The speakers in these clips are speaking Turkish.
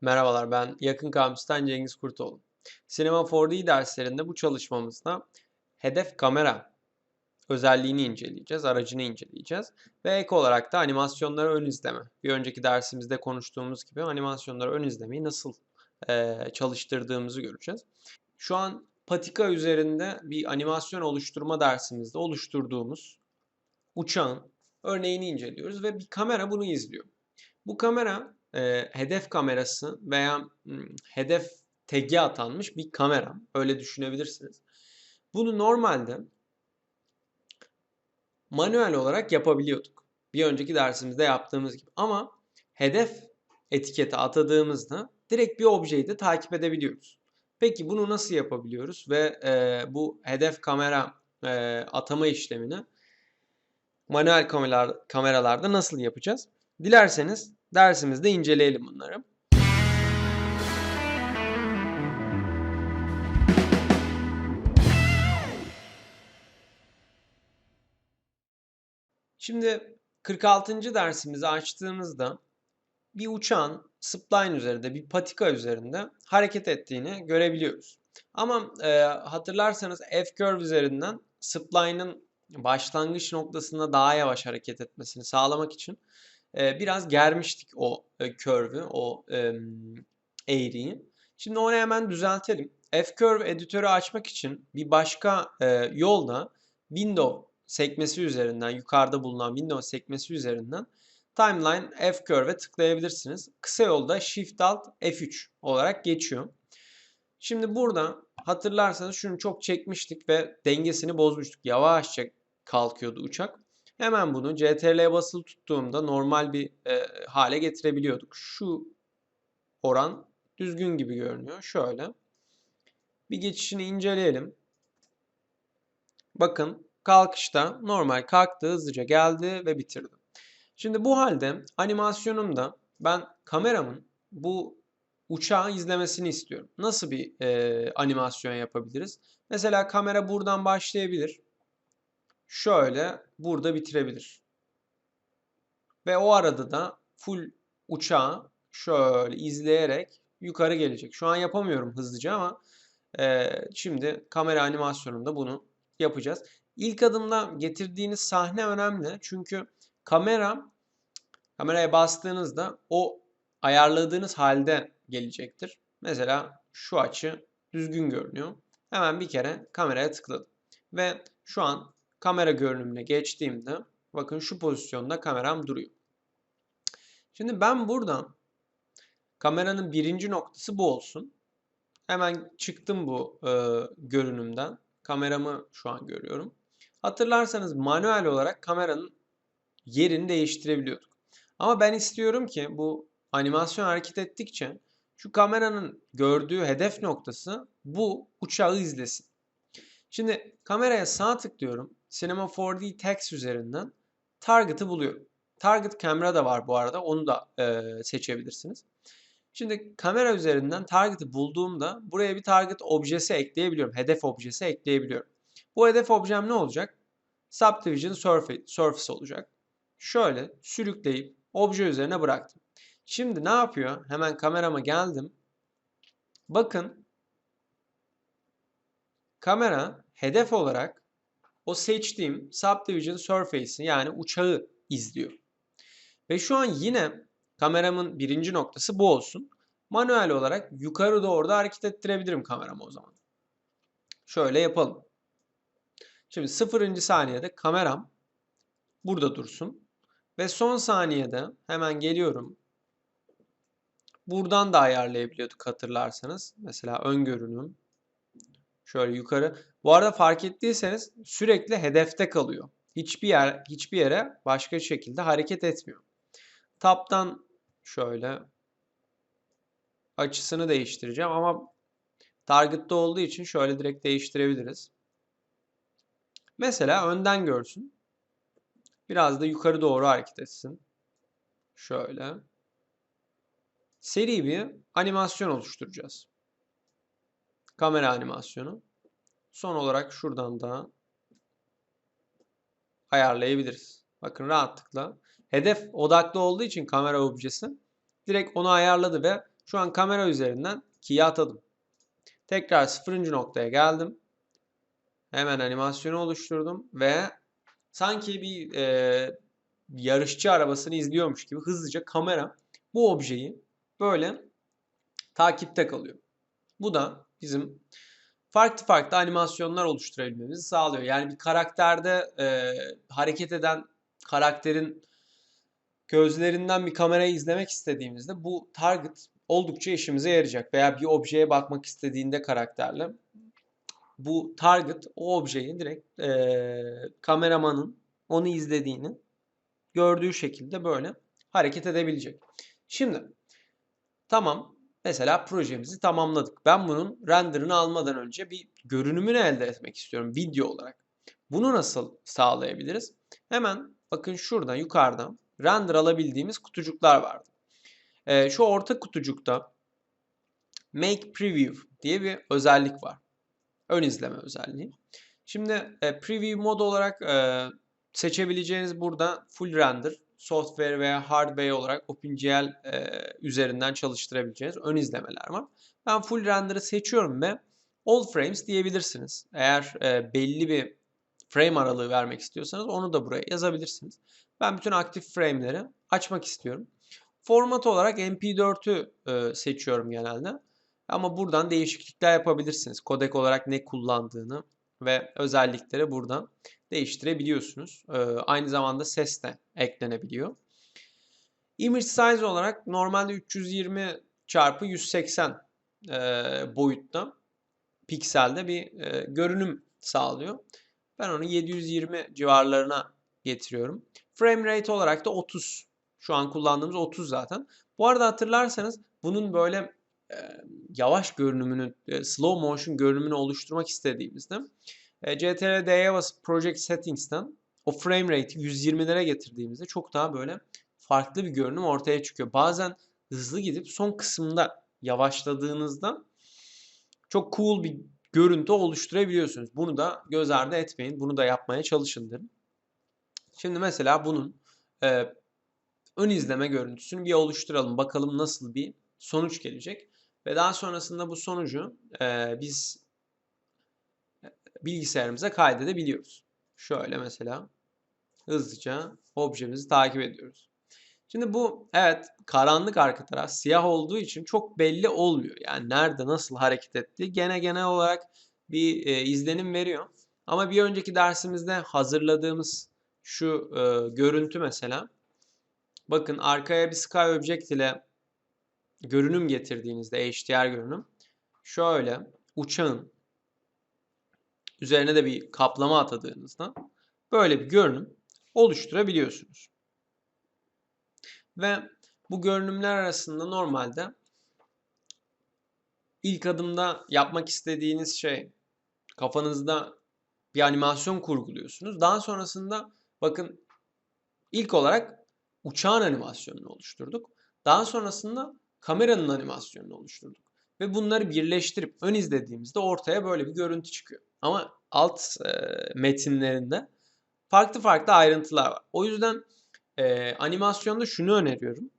Merhabalar, ben Yakın Kampüs'ten Cengiz Kurtoğlu. Sinema 4D derslerinde bu çalışmamızda hedef kamera özelliğini inceleyeceğiz, aracını inceleyeceğiz. Ve ek olarak da animasyonlara ön izleme. Bir önceki dersimizde konuştuğumuz gibi animasyonlara ön izlemeyi nasıl eee, çalıştırdığımızı göreceğiz. Şu an patika üzerinde bir animasyon oluşturma dersimizde oluşturduğumuz uçağın örneğini inceliyoruz ve bir kamera bunu izliyor. Bu kamera e, hedef kamerası veya m, hedef tagi atanmış bir kamera. Öyle düşünebilirsiniz. Bunu normalde manuel olarak yapabiliyorduk. Bir önceki dersimizde yaptığımız gibi. Ama hedef etiketi atadığımızda direkt bir objeyi de takip edebiliyoruz. Peki bunu nasıl yapabiliyoruz ve e, bu hedef kamera e, atama işlemini manuel kameralar, kameralarda nasıl yapacağız? Dilerseniz dersimizde inceleyelim bunları. Şimdi 46. dersimizi açtığımızda bir uçağın spline üzerinde, bir patika üzerinde hareket ettiğini görebiliyoruz. Ama e, hatırlarsanız F-curve üzerinden spline'ın başlangıç noktasında daha yavaş hareket etmesini sağlamak için e, biraz germiştik o e, curve'ü, o e, eğriyi. Şimdi onu hemen düzeltelim. F-curve editörü açmak için bir başka e, yolda window sekmesi üzerinden, yukarıda bulunan window sekmesi üzerinden timeline F-curve'e tıklayabilirsiniz. Kısa yolda Shift Alt F3 olarak geçiyor. Şimdi burada hatırlarsanız şunu çok çekmiştik ve dengesini bozmuştuk. Yavaşça kalkıyordu uçak. Hemen bunu CTRL'ye basılı tuttuğumda normal bir e, hale getirebiliyorduk. Şu oran düzgün gibi görünüyor. Şöyle. Bir geçişini inceleyelim. Bakın kalkışta normal kalktı, hızlıca geldi ve bitirdi. Şimdi bu halde animasyonumda ben kameramın bu uçağı izlemesini istiyorum. Nasıl bir e, animasyon yapabiliriz? Mesela kamera buradan başlayabilir. Şöyle burada bitirebilir. Ve o arada da full uçağı şöyle izleyerek yukarı gelecek. Şu an yapamıyorum hızlıca ama e, şimdi kamera animasyonunda bunu yapacağız. İlk adımda getirdiğiniz sahne önemli. Çünkü kamera kameraya bastığınızda o ayarladığınız halde gelecektir. Mesela şu açı düzgün görünüyor. Hemen bir kere kameraya tıkladım. Ve şu an kamera görünümüne geçtiğimde bakın şu pozisyonda kameram duruyor. Şimdi ben buradan kameranın birinci noktası bu olsun. Hemen çıktım bu e, görünümden. Kameramı şu an görüyorum. Hatırlarsanız manuel olarak kameranın yerini değiştirebiliyorduk. Ama ben istiyorum ki bu animasyon hareket ettikçe şu kameranın gördüğü hedef noktası bu uçağı izlesin. Şimdi kameraya sağ tıklıyorum. Cinema 4D Text üzerinden target'ı buluyorum. Target kamera da var bu arada. Onu da e, seçebilirsiniz. Şimdi kamera üzerinden target'ı bulduğumda buraya bir target objesi ekleyebiliyorum. Hedef objesi ekleyebiliyorum. Bu hedef objem ne olacak? Subdivision surface, surface olacak. Şöyle sürükleyip obje üzerine bıraktım. Şimdi ne yapıyor? Hemen kamerama geldim. Bakın kamera hedef olarak o seçtiğim subdivision surface'i yani uçağı izliyor. Ve şu an yine kameramın birinci noktası bu olsun. Manuel olarak yukarı doğru da hareket ettirebilirim kameramı o zaman. Şöyle yapalım. Şimdi sıfırıncı saniyede kameram burada dursun. Ve son saniyede hemen geliyorum. Buradan da ayarlayabiliyorduk hatırlarsanız. Mesela ön görünüm. Şöyle yukarı. Bu arada fark ettiyseniz sürekli hedefte kalıyor. Hiçbir yer hiçbir yere başka şekilde hareket etmiyor. Tap'tan şöyle açısını değiştireceğim ama target'ta olduğu için şöyle direkt değiştirebiliriz. Mesela önden görsün. Biraz da yukarı doğru hareket etsin. Şöyle. Seri bir animasyon oluşturacağız. Kamera animasyonu. Son olarak şuradan da ayarlayabiliriz. Bakın rahatlıkla. Hedef odaklı olduğu için kamera objesi direkt onu ayarladı ve Şu an kamera üzerinden 2'ye atadım. Tekrar sıfırıncı noktaya geldim. Hemen animasyonu oluşturdum ve sanki bir e, yarışçı arabasını izliyormuş gibi hızlıca kamera bu objeyi böyle takipte kalıyor. Bu da bizim farklı farklı animasyonlar oluşturabilmemizi sağlıyor. Yani bir karakterde e, hareket eden karakterin gözlerinden bir kamerayı izlemek istediğimizde bu target oldukça işimize yarayacak. Veya bir objeye bakmak istediğinde karakterle bu target o objeyi direkt e, kameramanın onu izlediğini gördüğü şekilde böyle hareket edebilecek. Şimdi tamam mesela projemizi tamamladık. Ben bunun renderını almadan önce bir görünümünü elde etmek istiyorum video olarak. Bunu nasıl sağlayabiliriz? Hemen bakın şurada yukarıda render alabildiğimiz kutucuklar vardı. Ee, şu orta kutucukta Make Preview diye bir özellik var. Ön izleme özelliği. Şimdi e, Preview mod olarak e, seçebileceğiniz burada Full Render, Software veya Hardware olarak OpenGL e, üzerinden çalıştırabileceğiniz ön izlemeler var. Ben Full Render'ı seçiyorum ve All Frames diyebilirsiniz. Eğer e, belli bir frame aralığı vermek istiyorsanız onu da buraya yazabilirsiniz. Ben bütün aktif frame'leri açmak istiyorum. Format olarak MP4'ü e, seçiyorum genelde. Ama buradan değişiklikler yapabilirsiniz. Kodek olarak ne kullandığını ve özellikleri buradan değiştirebiliyorsunuz. E, aynı zamanda ses de eklenebiliyor. Image size olarak normalde 320 çarpı 180 e, boyutta pikselde bir e, görünüm sağlıyor. Ben onu 720 civarlarına getiriyorum. Frame rate olarak da 30. Şu an kullandığımız 30 zaten. Bu arada hatırlarsanız bunun böyle yavaş görünümünü, slow motion görünümünü oluşturmak istediğimizde e, CTRL-D'ye basıp Project Settings'ten o frame rate'i 120'lere getirdiğimizde çok daha böyle farklı bir görünüm ortaya çıkıyor. Bazen hızlı gidip son kısımda yavaşladığınızda çok cool bir görüntü oluşturabiliyorsunuz. Bunu da göz ardı etmeyin. Bunu da yapmaya çalışın derim. Şimdi mesela bunun e, ön izleme görüntüsünü bir oluşturalım. Bakalım nasıl bir sonuç gelecek. Ve daha sonrasında bu sonucu e, biz bilgisayarımıza kaydedebiliyoruz. Şöyle mesela hızlıca objemizi takip ediyoruz. Şimdi bu evet karanlık arka taraf siyah olduğu için çok belli olmuyor. Yani nerede nasıl hareket ettiği gene genel olarak bir e, izlenim veriyor. Ama bir önceki dersimizde hazırladığımız şu e, görüntü mesela bakın arkaya bir sky object ile görünüm getirdiğinizde HDR görünüm şöyle uçağın üzerine de bir kaplama atadığınızda böyle bir görünüm oluşturabiliyorsunuz. Ve bu görünümler arasında normalde ilk adımda yapmak istediğiniz şey kafanızda bir animasyon kurguluyorsunuz. Daha sonrasında bakın ilk olarak uçağın animasyonunu oluşturduk. Daha sonrasında kameranın animasyonunu oluşturduk. Ve bunları birleştirip ön izlediğimizde ortaya böyle bir görüntü çıkıyor. Ama alt e, metinlerinde farklı farklı ayrıntılar var. O yüzden e, animasyonda şunu öneriyorum.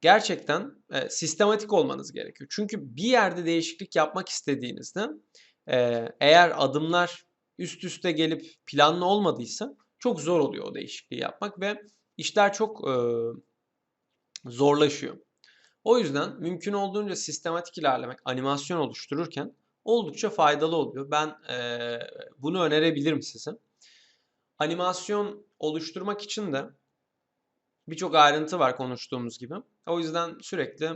Gerçekten e, sistematik olmanız gerekiyor. Çünkü bir yerde değişiklik yapmak istediğinizde e, eğer adımlar üst üste gelip planlı olmadıysa çok zor oluyor o değişikliği yapmak ve işler çok e, zorlaşıyor. O yüzden mümkün olduğunca sistematik ilerlemek, animasyon oluştururken oldukça faydalı oluyor. Ben e, bunu önerebilirim size. Animasyon oluşturmak için de birçok ayrıntı var konuştuğumuz gibi. O yüzden sürekli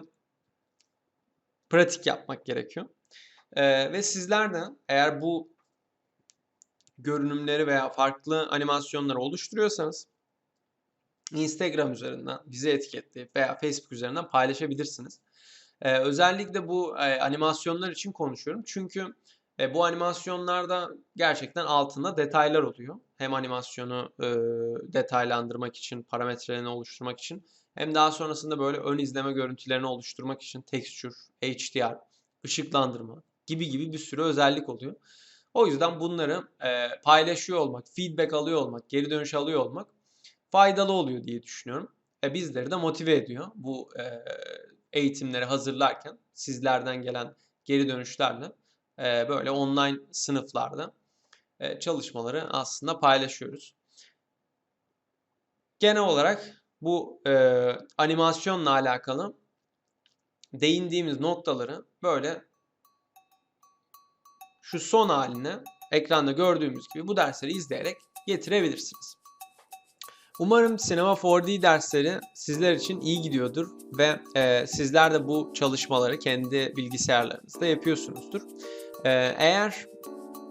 pratik yapmak gerekiyor. E, ve sizler de eğer bu görünümleri veya farklı animasyonları oluşturuyorsanız Instagram üzerinden bizi etiketleyip veya Facebook üzerinden paylaşabilirsiniz. Ee, özellikle bu e, animasyonlar için konuşuyorum. Çünkü e, bu animasyonlarda gerçekten altında detaylar oluyor. Hem animasyonu e, detaylandırmak için, parametrelerini oluşturmak için hem daha sonrasında böyle ön izleme görüntülerini oluşturmak için texture, HDR, ışıklandırma gibi gibi bir sürü özellik oluyor. O yüzden bunları e, paylaşıyor olmak, feedback alıyor olmak, geri dönüş alıyor olmak faydalı oluyor diye düşünüyorum. E, bizleri de motive ediyor bu e, eğitimleri hazırlarken. sizlerden gelen geri dönüşlerle e, böyle online sınıflarda e, çalışmaları aslında paylaşıyoruz. Genel olarak bu e, animasyonla alakalı değindiğimiz noktaları böyle şu son haline ekranda gördüğümüz gibi bu dersleri izleyerek getirebilirsiniz. Umarım Sinema 4D dersleri sizler için iyi gidiyordur ve e, sizler de bu çalışmaları kendi bilgisayarlarınızda yapıyorsunuzdur. E, eğer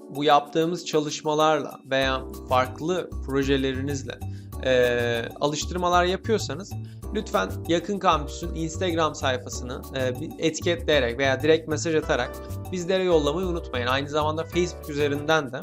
bu yaptığımız çalışmalarla veya farklı projelerinizle e, alıştırmalar yapıyorsanız lütfen yakın kampüsün Instagram sayfasını e, etiketleyerek veya direkt mesaj atarak bizlere yollamayı unutmayın. Aynı zamanda Facebook üzerinden de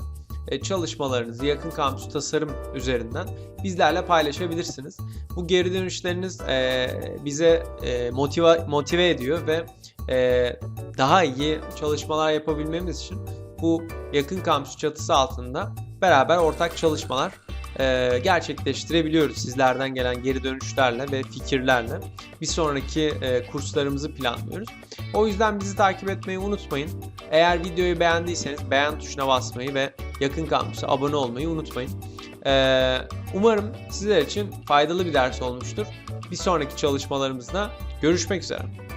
çalışmalarınızı yakın kampüs tasarım üzerinden bizlerle paylaşabilirsiniz. Bu geri dönüşleriniz e, bize e, motive, motive ediyor ve e, daha iyi çalışmalar yapabilmemiz için bu yakın kampüs çatısı altında beraber ortak çalışmalar e, gerçekleştirebiliyoruz sizlerden gelen geri dönüşlerle ve fikirlerle. Bir sonraki e, kurslarımızı planlıyoruz. O yüzden bizi takip etmeyi unutmayın. Eğer videoyu beğendiyseniz beğen tuşuna basmayı ve yakın kampüse abone olmayı unutmayın. E, umarım sizler için faydalı bir ders olmuştur. Bir sonraki çalışmalarımızda görüşmek üzere.